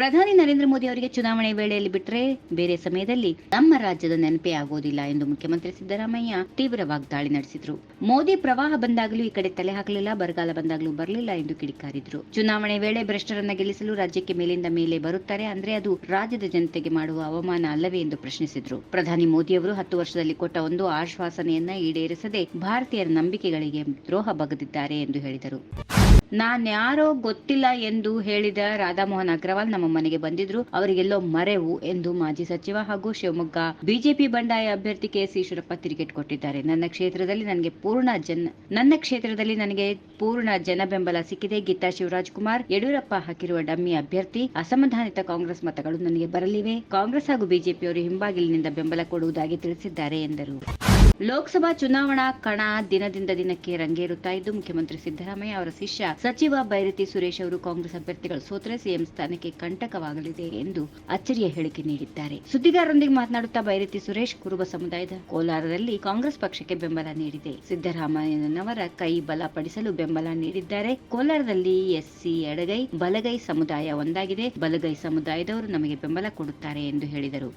ಪ್ರಧಾನಿ ನರೇಂದ್ರ ಮೋದಿ ಅವರಿಗೆ ಚುನಾವಣೆ ವೇಳೆಯಲ್ಲಿ ಬಿಟ್ಟರೆ ಬೇರೆ ಸಮಯದಲ್ಲಿ ನಮ್ಮ ರಾಜ್ಯದ ನೆನಪೇ ಆಗೋದಿಲ್ಲ ಎಂದು ಮುಖ್ಯಮಂತ್ರಿ ಸಿದ್ದರಾಮಯ್ಯ ತೀವ್ರ ವಾಗ್ದಾಳಿ ನಡೆಸಿದ್ರು. ಮೋದಿ ಪ್ರವಾಹ ಬಂದಾಗಲೂ ಈ ಕಡೆ ತಲೆ ಹಾಕಲಿಲ್ಲ, ಬರಗಾಲ ಬಂದಾಗಲೂ ಬರಲಿಲ್ಲ ಎಂದು ಕಿಡಿಕಾರಿದ್ರು. ಚುನಾವಣೆ ವೇಳೆ ಭ್ರಷ್ಟರನ್ನ ಗೆಲ್ಲಿಸಲು ರಾಜ್ಯಕ್ಕೆ ಮೇಲಿಂದ ಮೇಲೆ ಬರುತ್ತಾರೆ ಅಂದ್ರೆ ಅದು ರಾಜ್ಯದ ಜನತೆಗೆ ಮಾಡುವ ಅವಮಾನ ಅಲ್ಲವೇ ಎಂದು ಪ್ರಶ್ನಿಸಿದ್ರು. ಪ್ರಧಾನಿ ಮೋದಿ ಅವರು ಹತ್ತು ವರ್ಷದಲ್ಲಿ ಕೊಟ್ಟ ಒಂದು ಆಶ್ವಾಸನೆಯನ್ನ ಈಡೇರಿಸದೆ ಭಾರತೀಯರ ನಂಬಿಕೆಗಳಿಗೆ ದ್ರೋಹ ಬಗೆದಿದ್ದಾರೆ ಎಂದು ಹೇಳಿದರು. ನಾನ್ಯಾರೋ ಗೊತ್ತಿಲ್ಲ ಎಂದು ಹೇಳಿದ ರಾಧಾಮೋಹನ್ ಅಗ್ರವಾಲ್ ನಮ್ಮ ಮನೆಗೆ ಬಂದಿದ್ರು. ಅವರಿಗೆಲ್ಲೋ ಮರೆವು ಎಂದು ಮಾಜಿ ಸಚಿವ ಹಾಗೂ ಶಿವಮೊಗ್ಗ ಬಿಜೆಪಿ ಬಂಡಾಯ ಅಭ್ಯರ್ಥಿ ಕೆಎಸ್ ಈಶ್ವರಪ್ಪ ತಿರುಗೇಟ್ ಕೊಟ್ಟಿದ್ದಾರೆ. ನನ್ನ ಕ್ಷೇತ್ರದಲ್ಲಿ ನನಗೆ ಪೂರ್ಣ ಜನ, ನನ್ನ ಕ್ಷೇತ್ರದಲ್ಲಿ ನನಗೆ ಪೂರ್ಣ ಜನ ಬೆಂಬಲ ಸಿಕ್ಕಿದೆ. ಗೀತಾ ಶಿವರಾಜ್ ಕುಮಾರ್, ಯಡಿಯೂರಪ್ಪ ಹಾಕಿರುವ ಡಮ್ಮಿ ಅಭ್ಯರ್ಥಿ, ಅಸಮಾಧಾನಿತ ಕಾಂಗ್ರೆಸ್ ಮತಗಳು ನನಗೆ ಬರಲಿವೆ. ಕಾಂಗ್ರೆಸ್ ಹಾಗೂ ಬಿಜೆಪಿಯವರು ಹಿಂಬಾಗಿಲಿನಿಂದ ಬೆಂಬಲ ಕೊಡುವುದಾಗಿ ತಿಳಿಸಿದ್ದಾರೆ ಎಂದರು. ಲೋಕಸಭಾ ಚುನಾವಣಾ ಕಣ ದಿನದಿಂದ ದಿನಕ್ಕೆ ರಂಗೇರುತ್ತಾ ಇದ್ದು, ಮುಖ್ಯಮಂತ್ರಿ ಸಿದ್ದರಾಮಯ್ಯ ಅವರ ಶಿಷ್ಯ ಸಚಿವ ಬೈರತಿ ಸುರೇಶ್ ಅವರು ಕಾಂಗ್ರೆಸ್ ಅಭ್ಯರ್ಥಿಗಳು ಸೋತರೆ ಸಿಎಂ ಸ್ಥಾನಕ್ಕೆ ಕಂಟಕವಾಗಲಿದೆ ಎಂದು ಅಚ್ಚರಿಯ ಹೇಳಿಕೆ ನೀಡಿದ್ದಾರೆ. ಸುದ್ದಿಗಾರರೊಂದಿಗೆ ಮಾತನಾಡುತ್ತಾ ಬೈರತಿ ಸುರೇಶ್, ಕುರುಬ ಸಮುದಾಯದ ಕೋಲಾರದಲ್ಲಿ ಕಾಂಗ್ರೆಸ್ ಪಕ್ಷಕ್ಕೆ ಬೆಂಬಲ ನೀಡಿದೆ. ಸಿದ್ದರಾಮಯ್ಯನವರ ಕೈ ಬಲಪಡಿಸಲು ಬೆಂಬಲ ನೀಡಿದ್ದಾರೆ. ಕೋಲಾರದಲ್ಲಿ ಎಸ್ಸಿ ಎಡಗೈ, ಬಲಗೈ ಸಮುದಾಯ ಒಂದಾಗಿದೆ. ಬಲಗೈ ಸಮುದಾಯದವರು ನಮಗೆ ಬೆಂಬಲ ಕೊಡುತ್ತಾರೆ ಎಂದು ಹೇಳಿದರು.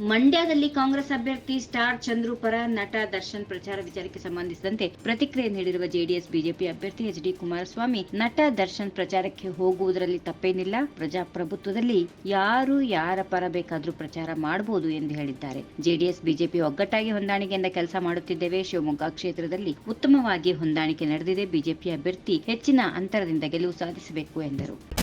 ಮಂಡ್ಯದಲ್ಲಿ ಕಾಂಗ್ರೆಸ್ ಅಭ್ಯರ್ಥಿ ಸ್ಟಾರ್ ಚಂದ್ರು ಪರ ನಟ ದರ್ಶನ್ ಪ್ರಚಾರ ವಿಚಾರಕ್ಕೆ ಸಂಬಂಧಿಸಿದಂತೆ ಪ್ರತಿಕ್ರಿಯೆ ನೀಡಿರುವ ಜೆಡಿಎಸ್, ಬಿಜೆಪಿ ಅಭ್ಯರ್ಥಿ ಎಚ್ ಡಿ ಕುಮಾರಸ್ವಾಮಿ, ನಟ ದರ್ಶನ್ ಪ್ರಚಾರಕ್ಕೆ ಹೋಗುವುದರಲ್ಲಿ ತಪ್ಪೇನಿಲ್ಲ. ಪ್ರಜಾಪ್ರಭುತ್ವದಲ್ಲಿ ಯಾರು ಯಾರ ಪರ ಬೇಕಾದರೂ ಪ್ರಚಾರ ಮಾಡಬಹುದು ಎಂದು ಹೇಳಿದ್ದಾರೆ. ಜೆಡಿಎಸ್, ಬಿಜೆಪಿ ಒಗ್ಗಟ್ಟಾಗಿ ಹೊಂದಾಣಿಕೆಯಿಂದ ಕೆಲಸ ಮಾಡುತ್ತಿದ್ದೇವೆ. ಶಿವಮೊಗ್ಗ ಕ್ಷೇತ್ರದಲ್ಲಿ ಉತ್ತಮವಾಗಿ ಹೊಂದಾಣಿಕೆ ನಡೆದಿದೆ. ಬಿಜೆಪಿ ಅಭ್ಯರ್ಥಿ ಹೆಚ್ಚಿನ ಅಂತರದಿಂದ ಗೆಲುವು ಸಾಧಿಸಬೇಕು ಎಂದರು.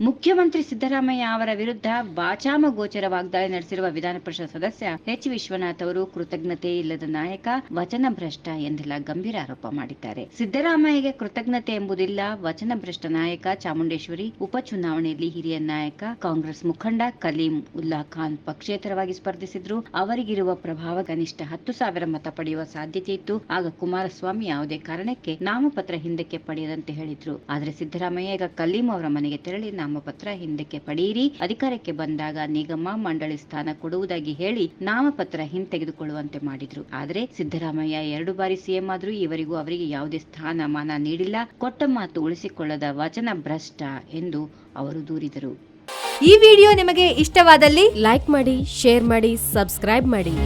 ಮುಖ್ಯಮಂತ್ರಿ ಸಿದ್ದರಾಮಯ್ಯ ಅವರ ವಿರುದ್ಧ ಬಾಚಾಮ ಗೋಚರ ವಾಗ್ದಾಳಿ ನಡೆಸಿರುವ ವಿಧಾನ ಪರಿಷತ್ ಸದಸ್ಯ ಎಚ್ ವಿಶ್ವನಾಥ್ ಅವರು ಕೃತಜ್ಞತೆ ಇಲ್ಲದ ನಾಯಕ, ವಚನ ಭ್ರಷ್ಟ ಎಂದೆಲ್ಲ ಗಂಭೀರ ಆರೋಪ ಮಾಡಿದ್ದಾರೆ. ಸಿದ್ದರಾಮಯ್ಯಗೆ ಕೃತಜ್ಞತೆ ಎಂಬುದಿಲ್ಲ, ವಚನ ಭ್ರಷ್ಟ ನಾಯಕ ಚಾಮುಂಡೇಶ್ವರಿ ಉಪಚುನಾವಣೆಯಲ್ಲಿ ಹಿರಿಯ ನಾಯಕ, ಕಾಂಗ್ರೆಸ್ ಮುಖಂಡ ಕಲೀಂ ಉಲ್ಲಾ ಖಾನ್ ಪಕ್ಷೇತರವಾಗಿ ಸ್ಪರ್ಧಿಸಿದ್ರು. ಅವರಿಗಿರುವ ಪ್ರಭಾವ ಕನಿಷ್ಠ ಹತ್ತು ಸಾವಿರ ಮತ ಪಡೆಯುವ ಸಾಧ್ಯತೆ ಇತ್ತು. ಆಗ ಕುಮಾರಸ್ವಾಮಿ ಯಾವುದೇ ಕಾರಣಕ್ಕೆ ನಾಮಪತ್ರ ಹಿಂದಕ್ಕೆ ಪಡೆಯದಂತೆ ಹೇಳಿದ್ರು. ಆದರೆ ಸಿದ್ದರಾಮಯ್ಯ ಈಗ ಕಲೀಂ ಅವರ ಮನೆಗೆ ತೆರಳಿ ನಾಮಪತ್ರ ಹಿಂದಕ್ಕೆ ಪಡೆಯಿರಿ. ಅಧಿಕಾರಕ್ಕೆ ಬಂದಾಗ ನಿಗಮ ಮಂಡಳಿ ಸ್ಥಾನ ಕೊಡುವುದಾಗಿ ಹೇಳಿ ನಾಮಪತ್ರ ಹಿಂತೆಗೆದುಕೊಳ್ಳುವಂತೆ ಮಾಡಿದ್ರು. ಆದರೆ ಸಿದ್ದರಾಮಯ್ಯ ಎರಡು ಬಾರಿ ಸಿಎಂ ಆದರೂ ಇವರಿಗೂ ಅವರಿಗೆ ಯಾವುದೇ ಸ್ಥಾನಮಾನ ನೀಡಿಲ್ಲ. ಕೊಟ್ಟ ಮಾತು ಉಳಿಸಿಕೊಳ್ಳದ ವಚನ ಭ್ರಷ್ಟ ಎಂದು ಅವರು ದೂರಿದರು. ಈ ವಿಡಿಯೋ ನಿಮಗೆ ಇಷ್ಟವಾದಲ್ಲಿ ಲೈಕ್ ಮಾಡಿ, ಶೇರ್ ಮಾಡಿ, ಸಬ್ಸ್ಕ್ರೈಬ್ ಮಾಡಿ.